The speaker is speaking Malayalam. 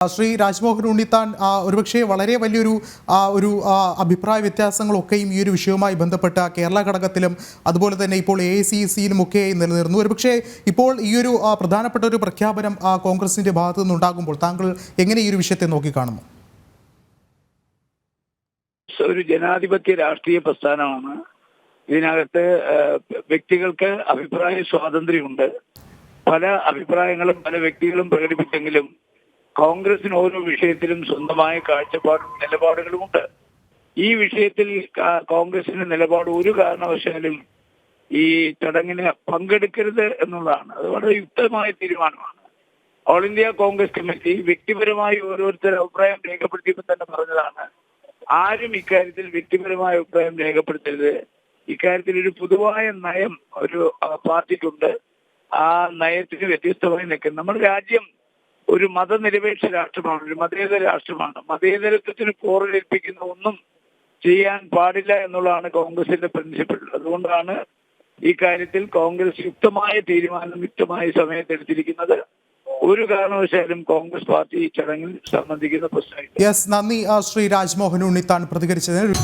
ശ്രീ രാജ്മോഹൻ ഉണ്ണിത്താൻ ഒരുപക്ഷേ വളരെ വലിയൊരു ഒരു അഭിപ്രായ വ്യത്യാസങ്ങളൊക്കെയും ഈ ഒരു വിഷയവുമായി ബന്ധപ്പെട്ട കേരള ഘടകത്തിലും അതുപോലെ തന്നെ ഇപ്പോൾ എ സി സിയിലുമൊക്കെ നിലനിർന്നു ഒരുപക്ഷെ ഇപ്പോൾ ഈ ഒരു പ്രധാനപ്പെട്ട ഒരു പ്രഖ്യാപനം കോൺഗ്രസിന്റെ ഭാഗത്തു നിന്നുണ്ടാകുമ്പോൾ താങ്കൾ എങ്ങനെ ഈ ഒരു വിഷയത്തെ നോക്കിക്കാണുന്നു? ഒരു ജനാധിപത്യ രാഷ്ട്രീയ പ്രസ്ഥാനമാണ്. ഇതിനകത്ത് വ്യക്തികൾക്ക് അഭിപ്രായ സ്വാതന്ത്ര്യമുണ്ട്. പല അഭിപ്രായങ്ങളും പല വ്യക്തികളും പ്രകടിപ്പിച്ചെങ്കിലും കോൺഗ്രസിന് ഓരോ വിഷയത്തിലും സ്വന്തമായ കാഴ്ചപ്പാടും നിലപാടുകളുമുണ്ട് ഈ വിഷയത്തിൽ കോൺഗ്രസിന്റെ നിലപാട് ഒരു കാരണവശാലും ഈ ചടങ്ങിന് പങ്കെടുക്കരുത് എന്നുള്ളതാണ്. അത് വളരെ യുക്തമായ തീരുമാനമാണ്. ഓൾ ഇന്ത്യ കോൺഗ്രസ് കമ്മിറ്റി വ്യക്തിപരമായി ഓരോരുത്തർ അഭിപ്രായം രേഖപ്പെടുത്തിയപ്പോൾ തന്നെ പറഞ്ഞതാണ് ആരും ഇക്കാര്യത്തിൽ വ്യക്തിപരമായ അഭിപ്രായം രേഖപ്പെടുത്തരുത്. ഇക്കാര്യത്തിൽ ഒരു പൊതുവായ നയം ഒരു പാർട്ടിക്കുണ്ട്. ആ നയത്തിന് വ്യത്യസ്തമായി നിൽക്കുന്നത് നമ്മുടെ രാജ്യം ഒരു മതനിരപേക്ഷ രാഷ്ട്രമാണ് ഒരു മതേതര രാഷ്ട്രമാണ്. മതേതരത്വത്തിന് പോറലേൽപ്പിക്കുന്ന ഒന്നും ചെയ്യാൻ പാടില്ല എന്നുള്ളതാണ് കോൺഗ്രസിന്റെ പ്രിൻസിപ്പിൾ അതുകൊണ്ടാണ് ഈ കാര്യത്തിൽ കോൺഗ്രസ് യുക്തമായ തീരുമാനം യുക്തമായ സമയത്ത് എടുത്തിരിക്കുന്നത്. ഒരു കാരണവശാലും കോൺഗ്രസ് പാർട്ടി ഈ ചടങ്ങിൽ സംബന്ധിക്കുന്ന പ്രശ്നമില്ല. യെസ് നന്ദി ശ്രീ രാജ്മോഹൻ ഉണ്ണിത്താൻ പ്രതികരിച്ചതിന്